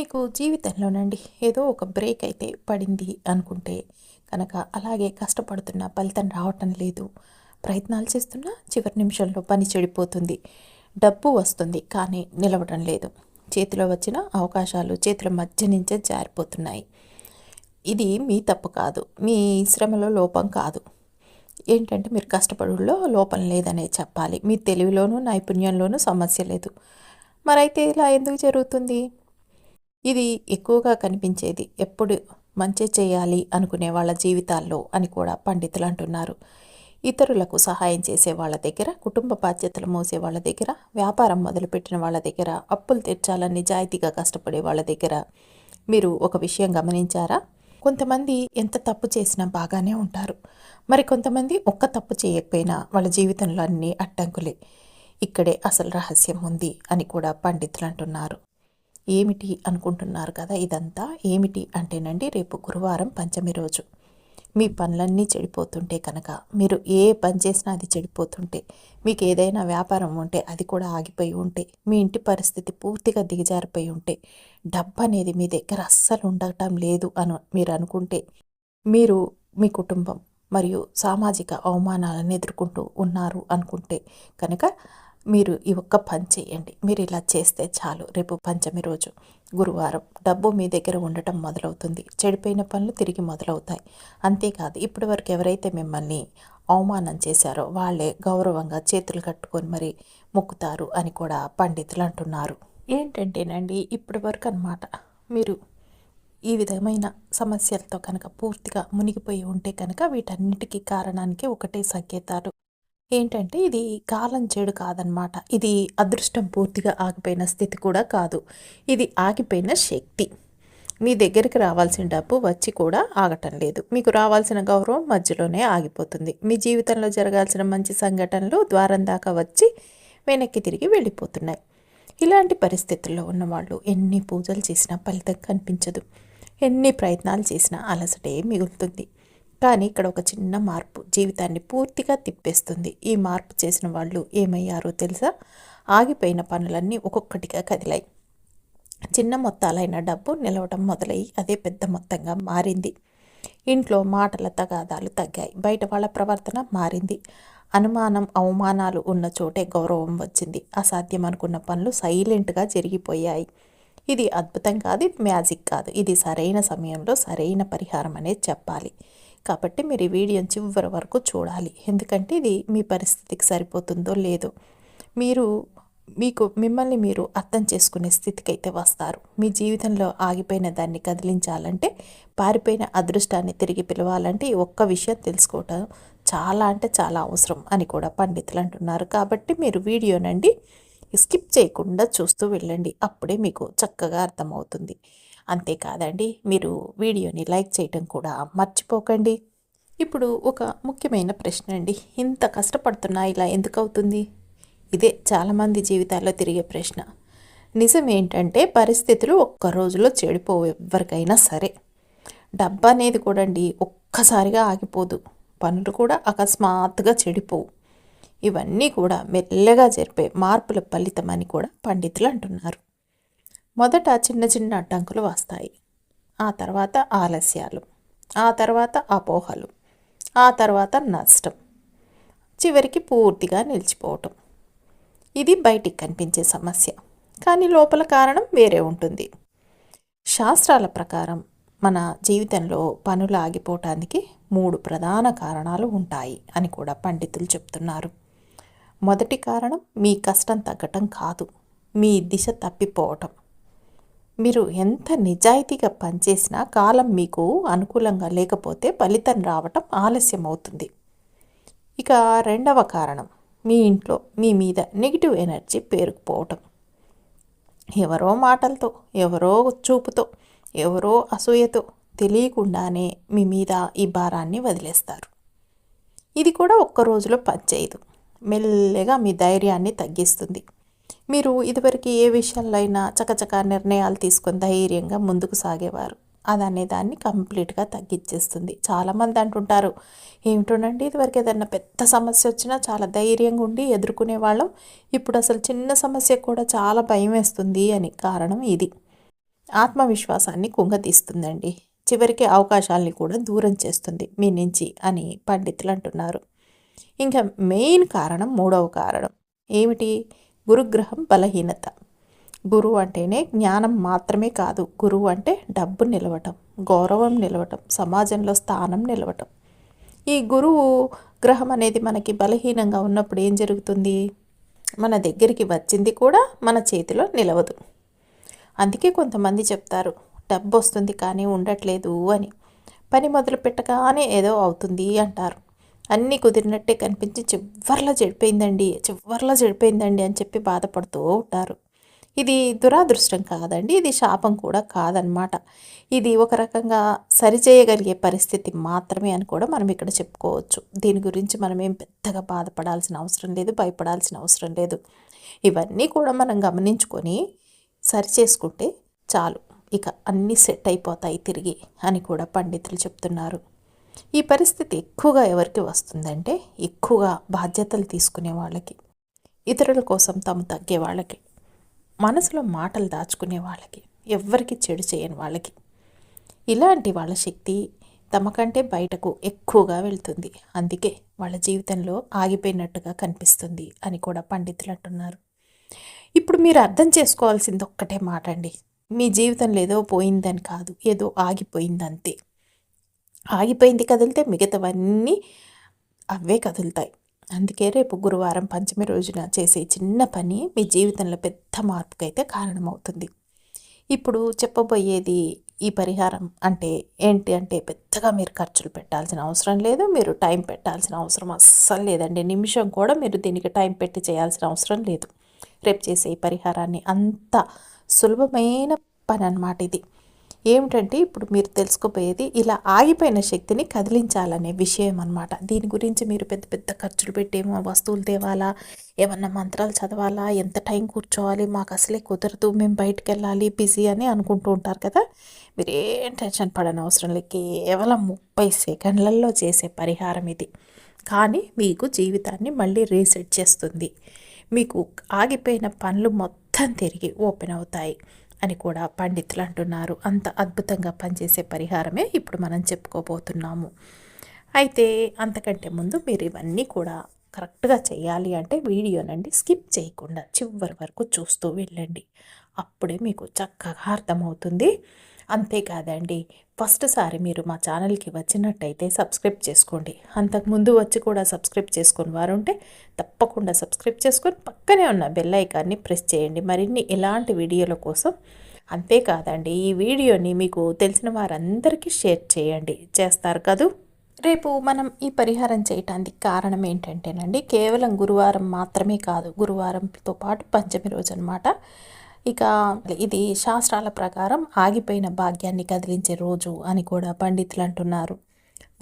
మీకు జీవితంలోనండి ఏదో ఒక బ్రేక్ అయితే పడింది అనుకుంటే కనుక అలాగే కష్టపడుతున్న ఫలితం రావటం లేదు. ప్రయత్నాలు చేస్తున్నా చివరి నిమిషంలో పని చెడిపోతుంది. డబ్బు వస్తుంది కానీ నిలవడం లేదు. చేతిలో వచ్చిన అవకాశాలు చేతుల మధ్య నుంచే జారిపోతున్నాయి. ఇది మీ తప్పు కాదు. మీ శ్రమలో లోపం కాదు. ఏంటంటే మీరు కష్టపడుల్లో లోపం లేదనే చెప్పాలి. మీ తెలివిలోనూ నైపుణ్యంలోనూ సమస్య లేదు. మరైతే ఇలా ఎందుకు జరుగుతుంది? ఇది ఎక్కువగా కనిపించేది ఎప్పుడు మంచి చేయాలి అనుకునే వాళ్ళ జీవితాల్లో అని కూడా పండితులు అంటున్నారు. ఇతరులకు సహాయం చేసే వాళ్ళ దగ్గర కుటుంబ బాధ్యతలు మోసే వాళ్ళ దగ్గర వ్యాపారం మొదలుపెట్టిన వాళ్ళ దగ్గర అప్పులు తీర్చాలని నిజాయితీగా కష్టపడే వాళ్ళ దగ్గర మీరు ఒక విషయం గమనించారా? కొంతమంది ఎంత తప్పు చేసినా బాగానే ఉంటారు. మరి కొంతమంది ఒక్క తప్పు చేయకపోయినా వాళ్ళ జీవితంలో అన్ని అడ్డంకులే. ఇక్కడే అసలు రహస్యం ఉంది అని కూడా పండితులు అంటున్నారు. ఏమిటి అనుకుంటున్నారు కదా ఇదంతా? ఏమిటి అంటేనండి రేపు గురువారం పంచమి రోజు. మీ పనులన్నీ చెడిపోతుంటే కనుక మీరు ఏ పని చేసినా అది చెడిపోతుంటే మీకు ఏదైనా వ్యాపారం ఉంటే అది కూడా ఆగిపోయి ఉంటే మీ ఇంటి పరిస్థితి పూర్తిగా దిగజారిపోయి ఉంటే డబ్బు అనేది మీ దగ్గర అస్సలు ఉండటం లేదు అని మీరు అనుకుంటే మీరు మీ కుటుంబం మరియు సామాజిక అవమానాలను ఎదుర్కొంటూ ఉన్నారు అనుకుంటే కనుక మీరు ఈ ఒక్క పని చేయండి. మీరు ఇలా చేస్తే చాలు. రేపు పంచమి రోజు గురువారం డబ్బు మీ దగ్గర ఉండటం మొదలవుతుంది. చెడిపోయిన పనులు తిరిగి మొదలవుతాయి. అంతేకాదు ఇప్పటి వరకు ఎవరైతే మిమ్మల్ని అవమానం చేశారో వాళ్ళే గౌరవంగా చేతులు కట్టుకొని మరి మొక్కుతారు అని కూడా పండితులు అంటున్నారు. ఏంటంటేనండి ఇప్పటి వరకు అనమాట మీరు ఈ విధమైన సమస్యలతో కనుక పూర్తిగా మునిగిపోయి ఉంటే కనుక వీటన్నిటికీ కారణానికి ఒకటే సంకేతాలు. ఏంటంటే ఇది కాలం చెడు కాదనమాట ఇది అదృష్టం పూర్తిగా ఆగిపోయిన స్థితి కూడా కాదు. ఇది ఆగిపోయిన శక్తి. మీ దగ్గరికి రావాల్సిన డబ్బు వచ్చి కూడా ఆగటం లేదు. మీకు రావాల్సిన గౌరవం మధ్యలోనే ఆగిపోతుంది. మీ జీవితంలో జరగాల్సిన మంచి సంఘటనలు ద్వారం దాకా వచ్చి వెనక్కి తిరిగి వెళ్ళిపోతున్నాయి. ఇలాంటి పరిస్థితుల్లో ఉన్నవాళ్ళు ఎన్ని పూజలు చేసినా ఫలితం కనిపించదు. ఎన్ని ప్రయత్నాలు చేసినా అలసటే మిగులుతుంది. కానీ ఇక్కడ ఒక చిన్న మార్పు. జీవితాన్ని పూర్తిగా తిప్పేస్తుంది. ఈ మార్పు చేసిన వాళ్ళు ఏమయ్యారో తెలుసా? ఆగిపోయిన పనులన్నీ ఒక్కొక్కటిగా కదిలాయి. చిన్న మొత్తాలైన డబ్బు నిలవడం మొదలై అదే పెద్ద మొత్తంగా మారింది. ఇంట్లో మాటల తగాదాలు తగ్గాయి. బయట వాళ్ళ ప్రవర్తన మారింది. అనుమానం అవమానాలు ఉన్న చోటే గౌరవం వచ్చింది. అసాధ్యం అనుకున్న పనులు సైలెంట్గా జరిగిపోయాయి. ఇది అద్భుతం కాదు మ్యాజిక్ కాదు. ఇది సరైన సమయంలో సరైన పరిహారం అనేది చెప్పాలి. కాబట్టి మీరు ఈ వీడియోని చివరి వరకు చూడాలి. ఎందుకంటే ఇది మీ పరిస్థితికి సరిపోతుందో లేదో. మీరు మీకు మిమ్మల్ని మీరు అర్థం చేసుకునే స్థితికి అయితే వస్తారు. మీ జీవితంలో ఆగిపోయిన దాన్ని కదిలించాలంటే పారిపోయిన అదృష్టాన్ని తిరిగి పిలవాలంటే ఈ ఒక్క విషయం తెలుసుకోవటం చాలా అంటే చాలా అవసరం అని కూడా పండితులు అంటున్నారు. కాబట్టి మీరు వీడియోనండి స్కిప్ చేయకుండా చూస్తూ వెళ్ళండి. అప్పుడే మీకు చక్కగా అర్థమవుతుంది. అంతేకాదండి మీరు వీడియోని లైక్ చేయటం కూడా మర్చిపోకండి. ఇప్పుడు ఒక ముఖ్యమైన ప్రశ్న అండి. ఇంత కష్టపడుతున్నా ఇలా ఎందుకు అవుతుంది? ఇదే చాలామంది జీవితాల్లో తిరిగే ప్రశ్న. నిజం ఏంటంటే పరిస్థితులు ఒక్క రోజులో చెడిపోవు ఎవరికైనా సరే. డబ్బు అనేది కూడా అండి ఒక్కసారిగా ఆగిపోదు. పనులు కూడా అకస్మాత్తుగా చెడిపోవు. ఇవన్నీ కూడా మెల్లగా జరిపే మార్పుల ఫలితమని కూడా పండితులు అంటున్నారు. మొదట చిన్న చిన్న అడ్డంకులు వస్తాయి. ఆ తర్వాత ఆలస్యాలు. ఆ తర్వాత అపోహలు. ఆ తర్వాత నష్టం. చివరికి పూర్తిగా నిలిచిపోవటం. ఇది బయటికి కనిపించే సమస్య. కానీ లోపల కారణం వేరే ఉంటుంది. శాస్త్రాల ప్రకారం మన జీవితంలో పనులు ఆగిపోవటానికి మూడు ప్రధాన కారణాలు ఉంటాయి అని కూడా పండితులు చెప్తున్నారు. మొదటి కారణం మీ కష్టం తగ్గటం కాదు. మీ దిశ తప్పిపోవటం. మీరు ఎంత నిజాయితీగా పనిచేసినా కాలం మీకు అనుకూలంగా లేకపోతే ఫలితం రావటం ఆలస్యం అవుతుంది ఇక రెండవ కారణం మీ ఇంట్లో మీ మీద నెగిటివ్ ఎనర్జీ పేరుకుపోవటం. ఎవరో మాటలతో ఎవరో చూపుతో ఎవరో అసూయతో తెలియకుండానే మీ మీద ఈ భారాన్ని వదిలేస్తారు. ఇది కూడా ఒక్క రోజులో పనిచేయదు. మెల్లగా మీ ధైర్యాన్ని తగ్గిస్తుంది. మీరు ఇదివరకు ఏ విషయాల్లో అయినా చకచక నిర్ణయాలు తీసుకొని ధైర్యంగా ముందుకు సాగేవారు. అది అనే దాన్ని కంప్లీట్గా తగ్గించేస్తుంది. చాలామంది అంటుంటారు ఏమిటోనండి ఇదివరకు ఏదైనా పెద్ద సమస్య వచ్చినా చాలా ధైర్యంగా ఉండి ఎదుర్కొనే వాళ్ళం. ఇప్పుడు అసలు చిన్న సమస్య కూడా చాలా భయం వేస్తుంది అని కారణం ఇది. ఆత్మవిశ్వాసాన్ని కుంగతీస్తుందండి. చివరికి అవకాశాలని కూడా దూరం చేస్తుంది. మీ నుంచి అని పండితులు అంటున్నారు. ఇంకా మెయిన్ కారణం మూడవ కారణం. ఏమిటి? గురుగ్రహం బలహీనత. గురువు అంటేనే జ్ఞానం మాత్రమే కాదు. గురువు అంటే డబ్బు నిలవటం గౌరవం నిలవటం సమాజంలో స్థానం నిలవటం. ఈ గురువు గ్రహం అనేది మనకి బలహీనంగా ఉన్నప్పుడు ఏం జరుగుతుంది? మన దగ్గరికి వచ్చింది కూడా మన చేతిలో నిలవదు. అందుకే కొంతమంది చెప్తారు డబ్బు వస్తుంది కానీ ఉండట్లేదు అని. పని మొదలు పెట్టగానే ఏదో అవుతుంది అంటారు. అన్నీ కుదిరినట్టే కనిపించి చివర్లో చెడిపోయిందండి చివర్లో చెడిపోయిందండి అని చెప్పి బాధపడుతూ ఉంటారు. ఇది దురాదృష్టం కాదండి ఇది శాపం కూడా కాదనమాట ఇది ఒక రకంగా సరిచేయగలిగే పరిస్థితి మాత్రమే అని కూడా మనం ఇక్కడ చెప్పుకోవచ్చు. దీని గురించి మనం ఏం పెద్దగా బాధపడాల్సిన అవసరం లేదు భయపడాల్సిన అవసరం లేదు. ఇవన్నీ కూడా మనం గమనించుకొని సరిచేసుకుంటే చాలు. ఇక అన్నీ సెట్ అయిపోతాయి తిరిగి అని కూడా పండితులు చెప్తున్నారు. ఈ పరిస్థితి ఎక్కువగా ఎవరికి వస్తుందంటే ఎక్కువగా బాధ్యతలు తీసుకునే వాళ్ళకి ఇతరుల కోసం తాము తగ్గే వాళ్ళకి మనసులో మాటలు దాచుకునే వాళ్ళకి ఎవ్వరికి చెడు చేయని వాళ్ళకి. ఇలాంటి వాళ్ళ శక్తి తమకంటే బయటకు ఎక్కువగా వెళ్తుంది. అందుకే వాళ్ళ జీవితంలో ఆగిపోయినట్టుగా కనిపిస్తుంది అని కూడా పండితులు అంటున్నారు. ఇప్పుడు మీరు అర్థం చేసుకోవాల్సింది ఒక్కటే మాట అండి మీ జీవితంలో ఏదో పోయిందని కాదు ఏదో ఆగిపోయింది అంతే ఆగిపోయింది కదిలితే మిగతావన్నీ అవే కదులుతాయి. అందుకే రేపు గురువారం పంచమి రోజున చేసే చిన్న పని మీ జీవితంలో పెద్ద మార్పుకైతే కారణమవుతుంది. ఇప్పుడు చెప్పబోయేది ఈ పరిహారం అంటే ఏంటి అంటే పెద్దగా మీరు ఖర్చులు పెట్టాల్సిన అవసరం లేదు మీరు టైం పెట్టాల్సిన అవసరం అస్సలు లేదండి. నిమిషం కూడా మీరు దీనికి టైం పెట్టి చేయాల్సిన అవసరం లేదు. రేపు చేసే ఈ పరిహారాన్ని అంత సులభమైన పని అనమాట ఇది. ఏమిటంటే ఇప్పుడు మీరు తెలుసుకోపోయేది ఇలా ఆగిపోయిన శక్తిని కదిలించాలనే విషయం అనమాట దీని గురించి మీరు పెద్ద పెద్ద ఖర్చులు పెట్టేమో వస్తువులు తేవాలా ఏమన్నా మంత్రాలు చదవాలా ఎంత టైం కూర్చోవాలి మాకు అసలే కుదరదు మేము బయటకు వెళ్ళాలి బిజీ అని అనుకుంటూ ఉంటారు కదా. మీరు ఏం టెన్షన్ పడని అవసరం లేదు కేవలం ముప్పై సెకండ్లలో చేసే పరిహారం ఇది. కానీ మీకు జీవితాన్ని మళ్ళీ రీసెట్ చేస్తుంది. మీకు ఆగిపోయిన పనులు మొత్తం తిరిగి ఓపెన్ అవుతాయి. అని కూడా పండితులు అంటున్నారు. అంత అద్భుతంగా పనిచేసే పరిహారమే ఇప్పుడు మనం చెప్పుకోబోతున్నాము. అయితే అంతకంటే ముందు మీరు ఇవన్నీ కూడా కరెక్ట్గా చేయాలి అంటే వీడియోనండి స్కిప్ చేయకుండా చివరి వరకు చూస్తూ వెళ్ళండి. అప్పుడే మీకు చక్కగా అర్థమవుతుంది. అంతేకాదండి ఫస్ట్ సారి మీరు మా ఛానల్కి వచ్చినట్టయితే సబ్స్క్రైబ్ చేసుకోండి. అంతకుముందు వచ్చి కూడా సబ్స్క్రైబ్ చేసుకుని వారు ఉంటే తప్పకుండా సబ్స్క్రైబ్ చేసుకొని పక్కనే ఉన్న బెల్ ఐకాన్ని ప్రెస్ చేయండి. మరిన్ని ఎలాంటి వీడియోల కోసం అంతేకాదండి ఈ వీడియోని మీకు తెలిసిన వారందరికీ షేర్ చేయండి. చేస్తారు కదూ? రేపు మనం ఈ పరిహారం చేయటానికి కారణం ఏంటంటేనండి కేవలం గురువారం మాత్రమే కాదు గురువారంతో పాటు పంచమి రోజు అనమాట ఇక ఇది శాస్త్రాల ప్రకారం ఆగిపోయిన భాగ్యాన్ని కదిలించే రోజు అని కూడా పండితులు అంటున్నారు.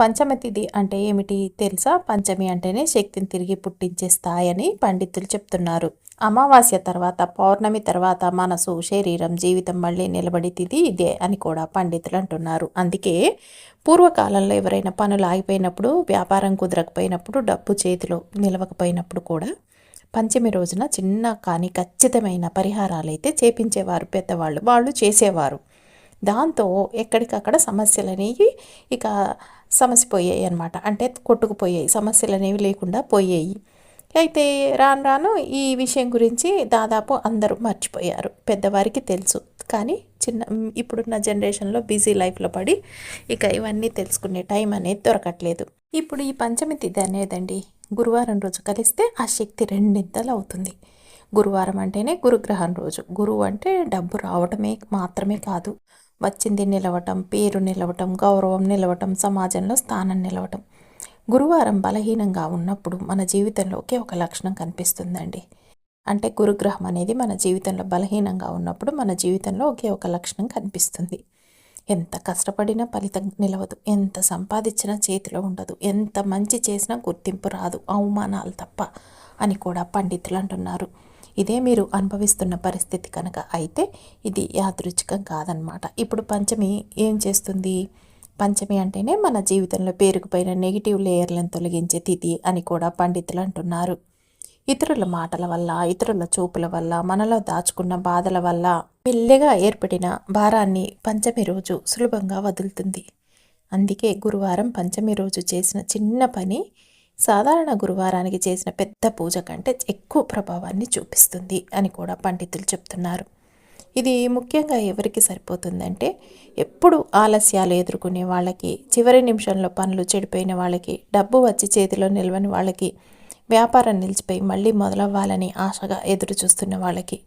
పంచమ తిథి అంటే ఏమిటి తెలుసా? పంచమి అంటేనే శక్తిని తిరిగి పుట్టించే స్థాయి అని పండితులు చెప్తున్నారు. అమావాస్య తర్వాత పౌర్ణమి తర్వాత మనసు శరీరం జీవితం మళ్ళీ నిలబడి తిథి ఇదే అని కూడా పండితులు అంటున్నారు. అందుకే పూర్వకాలంలో ఎవరైనా పనులు ఆగిపోయినప్పుడు వ్యాపారం కుదరకపోయినప్పుడు డబ్బు చేతిలో నిలవకపోయినప్పుడు కూడా పంచమి రోజున చిన్న కానీ ఖచ్చితమైన పరిహారాలు అయితే చేపించేవారు పెద్దవాళ్ళు. వాళ్ళు చేసేవారు. దాంతో ఎక్కడికక్కడ సమస్యలు అనేవి ఇక సమస్యపోయాయి అనమాట అంటే కొట్టుకుపోయాయి. సమస్యలు అనేవి లేకుండా పోయాయి. అయితే రాను రాను ఈ విషయం గురించి దాదాపు అందరూ మర్చిపోయారు. పెద్దవారికి తెలుసు. కానీ చిన్న ఇప్పుడున్న జనరేషన్లో బిజీ లైఫ్లో పడి ఇక ఇవన్నీ తెలుసుకునే టైం అనేది దొరకట్లేదు. ఇప్పుడు ఈ పంచమి తిథి అనేదండి. గురువారం రోజు కలిస్తే ఆ శక్తి రెండింతలు అవుతుంది. గురువారం అంటేనే గురుగ్రహం రోజు. గురువు అంటే డబ్బు రావటమే మాత్రమే కాదు. వచ్చింది నిలవటం పేరు నిలవటం గౌరవం నిలవటం సమాజంలో స్థానం నిలవటం. గురువారం బలహీనంగా ఉన్నప్పుడు మన జీవితంలో ఒకే ఒక లక్షణం కనిపిస్తుందండి. అంటే గురుగ్రహం అనేది మన జీవితంలో బలహీనంగా ఉన్నప్పుడు మన జీవితంలో ఒకే ఒక లక్షణం కనిపిస్తుంది. ఎంత కష్టపడినా ఫలితం నిలవదు. ఎంత సంపాదించినా చేతిలో ఉండదు. ఎంత మంచి చేసినా గుర్తింపు రాదు. అవమానాలు తప్ప అని కూడా పండితులు అంటున్నారు. ఇదే మీరు అనుభవిస్తున్న పరిస్థితి కనుక అయితే ఇది యాదృచ్ఛికం కాదనమాట ఇప్పుడు పంచమి ఏం చేస్తుంది? పంచమి అంటేనే మన జీవితంలో పేరుకుపోయిన నెగిటివ్ లేయర్లను తొలగించే తిథి అని కూడా పండితులు అంటున్నారు. ఇతరుల మాటల వల్ల ఇతరుల చూపుల వల్ల మనలో దాచుకున్న బాధల వల్ల మెల్లగా ఏర్పడిన భారాన్ని పంచమి రోజు సులభంగా వదులుతుంది. అందుకే గురువారం పంచమి రోజు చేసిన చిన్న పని సాధారణ గురువారానికి చేసిన పెద్ద పూజ కంటే ఎక్కువ ప్రభావాన్ని చూపిస్తుంది అని కూడా పండితులు చెప్తున్నారు. ఇది ముఖ్యంగా ఎవరికి సరిపోతుందంటే ఎప్పుడు ఆలస్యాలు ఎదుర్కొనే వాళ్ళకి చివరి నిమిషంలో పనులు చెడిపోయిన వాళ్ళకి డబ్బు వచ్చి చేతిలో నిలవని వాళ్ళకి వ్యాపారం నిలిచిపోయి మళ్ళీ మొదలవ్వాలని ఆశగా ఎదురు చూస్తున్న వాళ్ళకి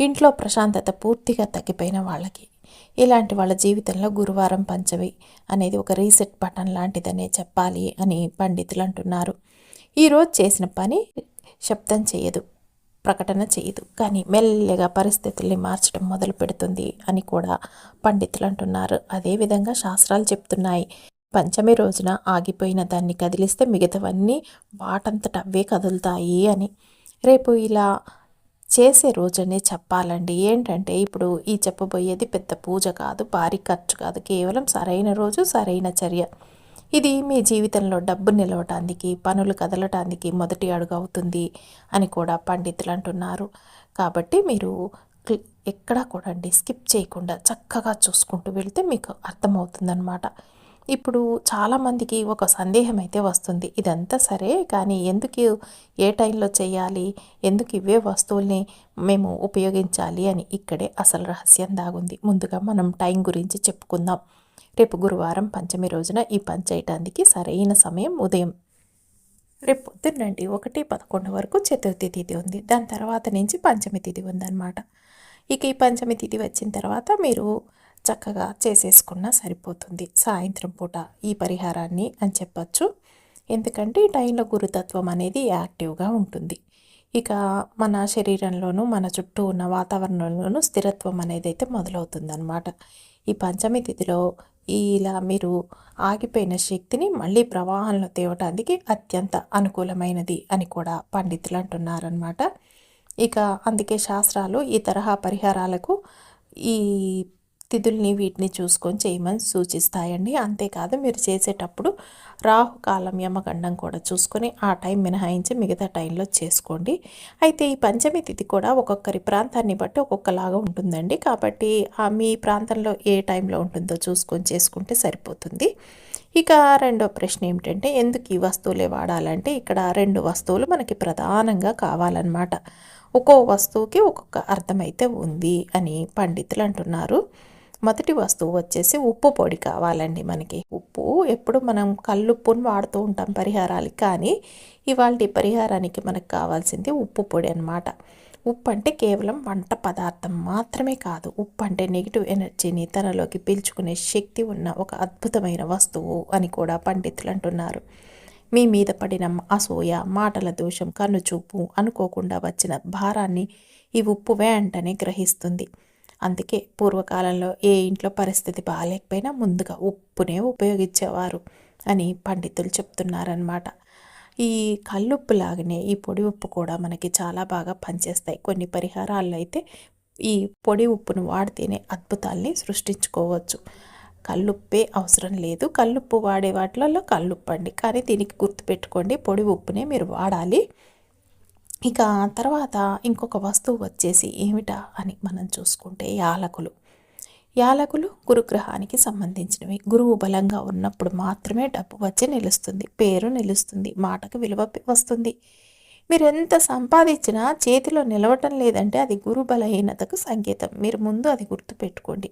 ఇంట్లో ప్రశాంతత పూర్తిగా తగ్గిపోయిన వాళ్ళకి ఇలాంటి వాళ్ళ జీవితంలో గురువారం పంచవి అనేది ఒక రీసెట్ బటన్ లాంటిదనే చెప్పాలి అని పండితులు అంటున్నారు. ఈరోజు చేసిన పని శబ్దం చేయదు ప్రకటన చేయదు కానీ మెల్లగా పరిస్థితుల్ని మార్చడం మొదలు పెడుతుంది అని కూడా పండితులు అంటున్నారు. అదేవిధంగా శాస్త్రాలు చెప్తున్నాయి. పంచమి రోజున ఆగిపోయిన దాన్ని కదిలిస్తే మిగతావన్నీ వాటంతట అవే కదులుతాయి అని. రేపు ఇలా చేసే రోజనే చెప్పాలండి. ఏంటంటే ఇప్పుడు ఈ చెప్పబోయేది పెద్ద పూజ కాదు భారీ ఖర్చు కాదు. కేవలం సరైన రోజు సరైన చర్య. ఇది మీ జీవితంలో డబ్బు నిలవటానికి పనులు కదలటానికి మొదటి అడుగు అవుతుంది అని కూడా పండితులు అంటున్నారు. కాబట్టి మీరు ఎక్కడా కూడా అండి స్కిప్ చేయకుండా చక్కగా చూసుకుంటూ వెళితే మీకు అర్థమవుతుందన్నమాట. ఇప్పుడు చాలామందికి ఒక సందేహం అయితే వస్తుంది. ఇదంతా సరే కానీ ఎందుకు ఏ టైంలో చేయాలి? ఎందుకు ఇవే వస్తువుల్ని మేము ఉపయోగించాలి అని ఇక్కడే అసలు రహస్యం దాగుంది. ముందుగా మనం టైం గురించి చెప్పుకుందాం. రేపు గురువారం పంచమి రోజున ఈ పని చేయటానికి సరైన సమయం ఉదయం రేపు పొద్దున్నండి ఒకటి పదకొండు వరకు చతుర్థి తిథి ఉంది. దాని తర్వాత నుంచి పంచమి తిథి ఉందన్నమాట. ఇక ఈ పంచమి తిథి వచ్చిన తర్వాత మీరు చక్కగా చేసేసుకున్నా సరిపోతుంది. సాయంత్రం పూట ఈ పరిహారాన్ని అని చెప్పచ్చు. ఎందుకంటే ఈ టైంలో గురుతత్వం అనేది యాక్టివ్గా ఉంటుంది. ఇక మన శరీరంలోనూ మన చుట్టూ ఉన్న వాతావరణంలోనూ స్థిరత్వం అనేది అయితే మొదలవుతుందన్నమాట. ఈ పంచమి తిథిలో ఇలా మీరు ఆగిపోయిన శక్తిని మళ్ళీ ప్రవాహంలో తేవటానికి అత్యంత అనుకూలమైనది అని కూడా పండితులు అంటున్నారనమాట ఇక అందుకే శాస్త్రాలు ఈ తరహా పరిహారాలకు ఈ తిథుల్ని వీటిని చూసుకొని చేయమని సూచిస్తాయండి. అంతేకాదు మీరు చేసేటప్పుడు రాహుకాలం యమగండం కూడా చూసుకొని ఆ టైం మినహాయించి మిగతా టైంలో చేసుకోండి. అయితే ఈ పంచమి తిథి కూడా ఒక్కొక్కరి ప్రాంతాన్ని బట్టి ఒక్కొక్కలాగా ఉంటుందండి. కాబట్టి ఆ మీ ప్రాంతంలో ఏ టైంలో ఉంటుందో చూసుకొని చేసుకుంటే సరిపోతుంది. ఇక రెండో ప్రశ్న ఏమిటంటే ఎందుకు ఈ వస్తువులే వాడాలంటే ఇక్కడ రెండు వస్తువులు మనకి ప్రధానంగా కావాలన్నమాట. ఒక్కో వస్తువుకి ఒక్కొక్క అర్థమైతే ఉంది అని పండితులు అంటున్నారు. మొదటి వస్తువు వచ్చేసి ఉప్పు పొడి కావాలండి మనకి. ఉప్పు ఎప్పుడు మనం కల్లుప్పును వాడుతూ ఉంటాం పరిహారాలకి కానీ ఇవాళ పరిహారానికి మనకు కావాల్సింది ఉప్పు పొడి అనమాట ఉప్పు అంటే కేవలం వంట పదార్థం మాత్రమే కాదు ఉప్పు అంటే నెగిటివ్ ఎనర్జీని తనలోకి పీల్చుకునే శక్తి ఉన్న ఒక అద్భుతమైన వస్తువు అని కూడా పండితులు అంటున్నారు. మీ మీద పడిన అసూయ మాటల దోషం కన్నుచూపు అనుకోకుండా వచ్చిన భారాన్ని ఈ ఉప్పు వెంటనే గ్రహిస్తుంది. అందుకే పూర్వకాలంలో ఏ ఇంట్లో పరిస్థితి బాగాలేకపోయినా ముందుగా ఉప్పునే ఉపయోగించేవారు అని పండితులు చెప్తున్నారనమాట ఈ కల్లుప్పు లాగానే ఈ పొడి ఉప్పు కూడా మనకి చాలా బాగా పనిచేస్తాయి. కొన్ని పరిహారాల్లో అయితే ఈ పొడి ఉప్పును వాడితేనే అద్భుతాల్ని సృష్టించుకోవచ్చు. కల్లుప్పే అవసరం లేదు. కల్లుప్పు వాడే వాటిలలో కల్లుప్పు అండి కానీ దీనికి గుర్తుపెట్టుకోండి పొడి ఉప్పునే మీరు వాడాలి. ఇక తర్వాత ఇంకొక వస్తువు వచ్చేసి ఏమిటా అని మనం చూసుకుంటే యాలకులు. యాలకులు గురుగ్రహానికి సంబంధించినవి. గురువు బలంగా ఉన్నప్పుడు మాత్రమే డబ్బు వచ్చి నిలుస్తుంది. పేరు నిలుస్తుంది. మాటకు విలువ వస్తుంది. మీరు ఎంత సంపాదించినా చేతిలో నిలవటం లేదంటే అది గురు బలహీనతకు సంకేతం. మీరు ముందు అది గుర్తుపెట్టుకోండి.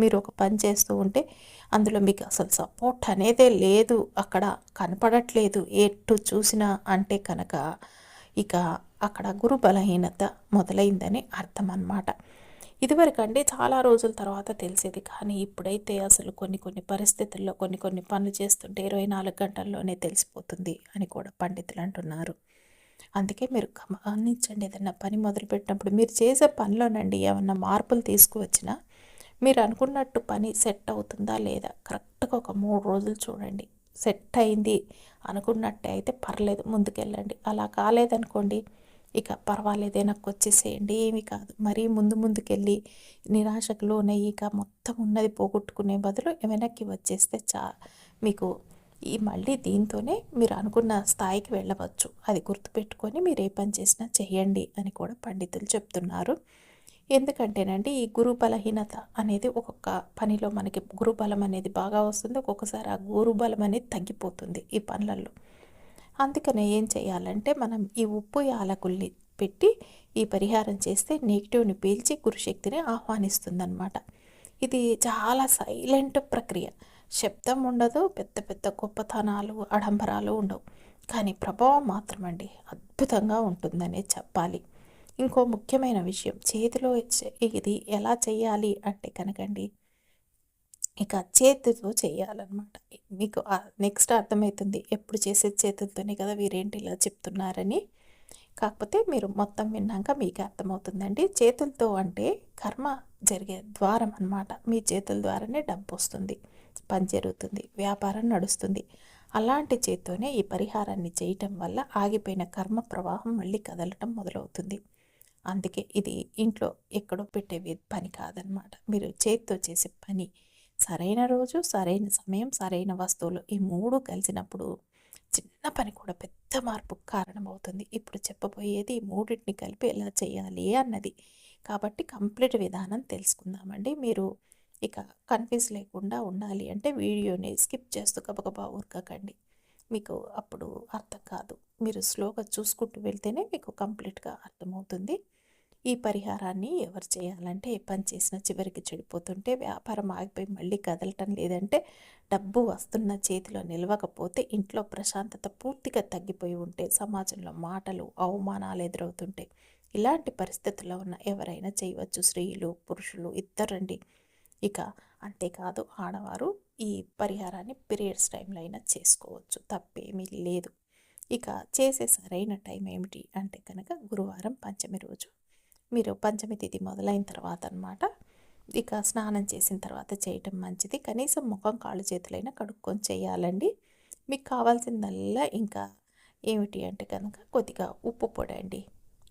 మీరు ఒక పని చేస్తూ ఉంటే అందులో మీకు అసలు సపోర్ట్ అనేదే లేదు. అక్కడ కనపడట్లేదు. ఎటు చూసినా అంటే కనుక ఇక అక్కడ గురు బలహీనత మొదలైందని అర్థం అన్నమాట ఇదివరకంటే చాలా రోజుల తర్వాత తెలిసేది కానీ ఇప్పుడైతే అసలు కొన్ని కొన్ని పరిస్థితుల్లో కొన్ని కొన్ని పనులు చేస్తుంటే ఇరవై నాలుగు గంటల్లోనే తెలిసిపోతుంది అని కూడా పండితులు అంటున్నారు. అందుకే మీరు గమనించండి ఏదైనా పని మొదలుపెట్టినప్పుడు మీరు చేసే పనిలోనండి ఏమన్నా మార్పులు తీసుకువచ్చినా మీరు అనుకున్నట్టు పని సెట్ అవుతుందా లేదా? కరెక్ట్గా ఒక మూడు రోజులు చూడండి. సెట్ అయింది అనుకున్నట్టే అయితే పర్లేదు ముందుకెళ్ళండి. అలా కాలేదనుకోండి ఇక పర్వాలేదు వెనక్కి వచ్చేసేయండి ఏమీ కాదు. మరీ ముందు ముందుకెళ్ళి నిరాశకు లోనయ్యి ఇక మొత్తం ఉన్నది పోగొట్టుకునే బదులు వెనక్కి వచ్చేస్తే చా మీకు ఈ మళ్ళీ దీంతోనే మీరు అనుకున్న స్థాయికి వెళ్ళవచ్చు. అది గుర్తుపెట్టుకొని మీరు ఏ పని చేసినా చేయండి అని కూడా పండితులు చెప్తున్నారు. ఎందుకంటేనండి ఈ గురు బలహీనత అనేది ఒక్కొక్క పనిలో మనకి గురుబలం అనేది బాగా వస్తుంది. ఒక్కొక్కసారి ఆ గురుబలం అనేది తగ్గిపోతుంది ఈ పనులలో. అందుకనే ఏం చేయాలంటే మనం ఈ ఉప్పు యాలకుల్ని పెట్టి ఈ పరిహారం చేస్తే నెగిటివ్ని పీల్చి గురుశక్తిని ఆహ్వానిస్తుందన్నమాట. ఇది చాలా సైలెంట్ ప్రక్రియ. శబ్దం ఉండదు పెద్ద పెద్ద గొప్పతనాలు ఆడంబరాలు ఉండవు. కానీ ప్రభావం మాత్రమండి అద్భుతంగా ఉంటుందనే చెప్పాలి. ఇంకో ముఖ్యమైన విషయం చేతిలో ఇది ఎలా చేయాలి అంటే కనుకండి ఇక చేతితో చేయాలన్నమాట. మీకు నెక్స్ట్ అర్థమవుతుంది ఎప్పుడు చేసే చేతులతోనే కదా వీరేంటి ఇలా చెప్తున్నారని. కాకపోతే మీరు మొత్తం విన్నాక మీకు అర్థమవుతుందండి. చేతులతో అంటే కర్మ జరిగే ద్వారం అనమాట మీ చేతుల ద్వారానే డబ్బు వస్తుంది పని జరుగుతుంది వ్యాపారం నడుస్తుంది. అలాంటి చేత్తోనే ఈ పరిహారాన్ని చేయటం వల్ల ఆగిపోయిన కర్మ ప్రవాహం మళ్ళీ కదలటం మొదలవుతుంది. అందుకే ఇది ఇంట్లో ఎక్కడో పెట్టే పని కాదనమాట. మీరు చేతితో చేసే పని. సరైన రోజు సరైన సమయం సరైన వస్తువులు ఈ మూడు కలిసినప్పుడు చిన్న పని కూడా పెద్ద మార్పుకు కారణమవుతుంది. ఇప్పుడు చెప్పబోయేది ఈ మూడింటిని కలిపి ఎలా చేయాలి అన్నది. కాబట్టి కంప్లీట్ విధానం తెలుసుకుందామండి. మీరు ఇక కన్ఫ్యూజ్ లేకుండా ఉండాలి అంటే వీడియోని స్కిప్ చేస్తూ గబగబా ఊరకకండి. మీకు అప్పుడు అర్థం కాదు. మీరు స్లోగా చూసుకుంటూ వెళ్తేనే మీకు కంప్లీట్గా అర్థమవుతుంది. ఈ పరిహారాన్ని ఎవరు చేయాలంటే ఏ పని చేసినా చివరికి చెడిపోతుంటే వ్యాపారం ఆగిపోయి మళ్ళీ కదలటం లేదంటే డబ్బు వస్తున్న చేతిలో నిలవకపోతే ఇంట్లో ప్రశాంతత పూర్తిగా తగ్గిపోయి ఉంటే సమాజంలో మాటలు అవమానాలు ఎదురవుతుంటే ఇలాంటి పరిస్థితుల్లో ఉన్న ఎవరైనా చేయవచ్చు. స్త్రీలు పురుషులు ఇద్దరండి. ఇక అంతేకాదు ఆడవారు ఈ పరిహారాన్ని పీరియడ్స్ టైంలో అయినా చేసుకోవచ్చు. తప్పేమీ లేదు. ఇక చేసే సరైన టైం ఏమిటి అంటే కనుక గురువారం పంచమి రోజు. మీరు పంచమి తిథి మొదలైన తర్వాత అనమాట ఇక స్నానం చేసిన తర్వాత చేయటం మంచిది. కనీసం ముఖం కాళ్ళు చేతులైనా కడుక్కొని చేయాలండి. మీకు కావాల్సిందల్లా ఇంకా ఏమిటి అంటే కనుక కొద్దిగా ఉప్పు పొడి అండి.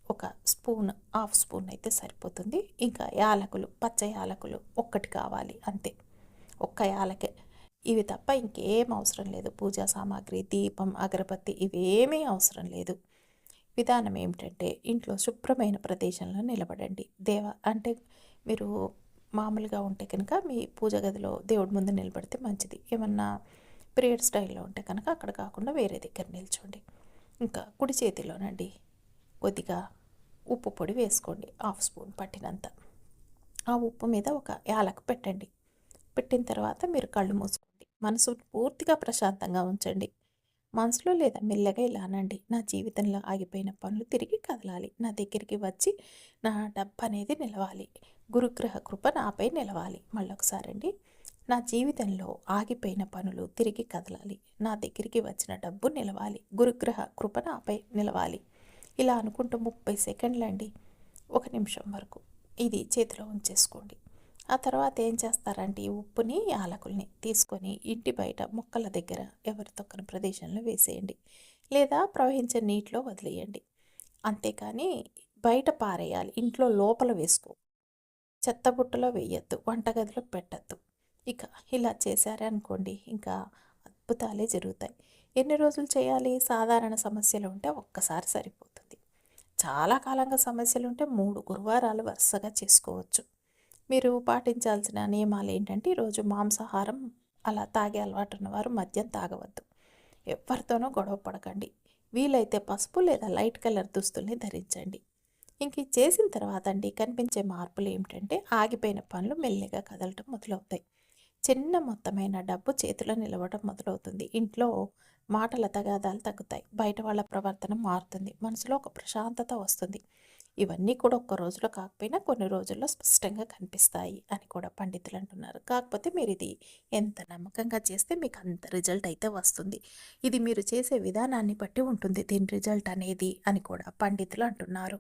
ఒక స్పూన్ హాఫ్ స్పూన్ అయితే సరిపోతుంది. ఇంకా యాలకులు పచ్చ యాలకులు ఒక్కటి కావాలి అంతే. ఒక్క యాలకే ఇవి తప్ప ఇంకేం అవసరం లేదు. పూజా సామాగ్రి దీపం అగరబత్తి ఇవేమీ అవసరం లేదు. విధానం ఏమిటంటే ఇంట్లో శుభ్రమైన ప్రదేశంలో నిలబడండి. దేవ అంటే మీరు మామూలుగా ఉంటే కనుక మీ పూజ గదిలో దేవుడి ముందు నిలబడితే మంచిది. ఏమన్నా పీరియడ్ స్టైల్లో ఉంటే కనుక అక్కడ కాకుండా వేరే దగ్గర నిల్చోండి. ఇంకా కుడి చేతిలోనండి కొద్దిగా ఉప్పు పొడి వేసుకోండి. హాఫ్ స్పూన్ పట్టినంత. ఆ ఉప్పు మీద ఒక యాలకు పెట్టండి. పెట్టిన తర్వాత మీరు కళ్ళు మూసుకోండి. మనసు పూర్తిగా ప్రశాంతంగా ఉంచండి. మనసులో లేదా మెల్లగా ఇలా అనండి. నా జీవితంలో ఆగిపోయిన పనులు తిరిగి కదలాలి. నా దగ్గరికి వచ్చి నా డబ్బు అనేది నిలవాలి. గురుగ్రహ కృప నాపై నిలవాలి. మళ్ళొకసారి అండి. నా జీవితంలో ఆగిపోయిన పనులు తిరిగి కదలాలి. నా దగ్గరికి వచ్చిన డబ్బు నిలవాలి. గురుగ్రహ కృప నాపై నిలవాలి. ఇలా అనుకుంటూ ముప్పై సెకండ్లు అండి ఒక నిమిషం వరకు ఇది చేతిలో ఉంచేసుకోండి. ఆ తర్వాత ఏం చేస్తారంటే ఈ ఉప్పుని యాలకుల్ని తీసుకొని ఇంటి బయట మొక్కల దగ్గర ఎవరి తొక్కని ప్రదేశంలో వేసేయండి. లేదా ప్రవహించే నీటిలో వదిలేయండి. అంతేకాని బయట పారేయాలి. ఇంట్లో లోపల వేసుకో. చెత్తబుట్టలో వేయద్దు. వంటగదిలో పెట్టద్దు. ఇక ఇలా చేశారే అనుకోండి ఇంకా అద్భుతాలే జరుగుతాయి. ఎన్ని రోజులు చేయాలి? సాధారణ సమస్యలు ఉంటే ఒక్కసారి సరిపోతుంది. చాలా కాలంగా సమస్యలు ఉంటే మూడు గురువారాలు వరుసగా చేసుకోవచ్చు. మీరు పాటించాల్సిన నియమాలు ఏంటంటే ఈరోజు మాంసాహారం అలా తాగే అలవాటు ఉన్నవారు మద్యం తాగవద్దు. ఎవరితోనూ గొడవ పడకండి. వీలైతే పసుపు లేదా లైట్ కలర్ దుస్తుల్ని ధరించండి. ఇంక చేసిన తర్వాత అండి కనిపించే మార్పులు ఏమిటంటే ఆగిపోయిన పనులు మెల్లిగా కదలటం మొదలవుతాయి. చిన్న మొత్తమైన డబ్బు చేతిలో నిలవడం మొదలవుతుంది. ఇంట్లో మాటల తగాదాలు తగ్గుతాయి. బయట వాళ్ళ ప్రవర్తన మారుతుంది. మనసులో ఒక ప్రశాంతత వస్తుంది. ఇవన్నీ కూడా ఒక్క రోజులో కాకపోయినా కొన్ని రోజుల్లో స్పష్టంగా కనిపిస్తాయి అని కూడా పండితులు అంటున్నారు. కాకపోతే మీరు ఇది ఎంత నమ్మకంగా చేస్తే మీకు అంత రిజల్ట్ అయితే వస్తుంది. ఇది మీరు చేసే విధానాన్ని బట్టి ఉంటుంది. దీని రిజల్ట్ అనేది అని కూడా పండితులు అంటున్నారు.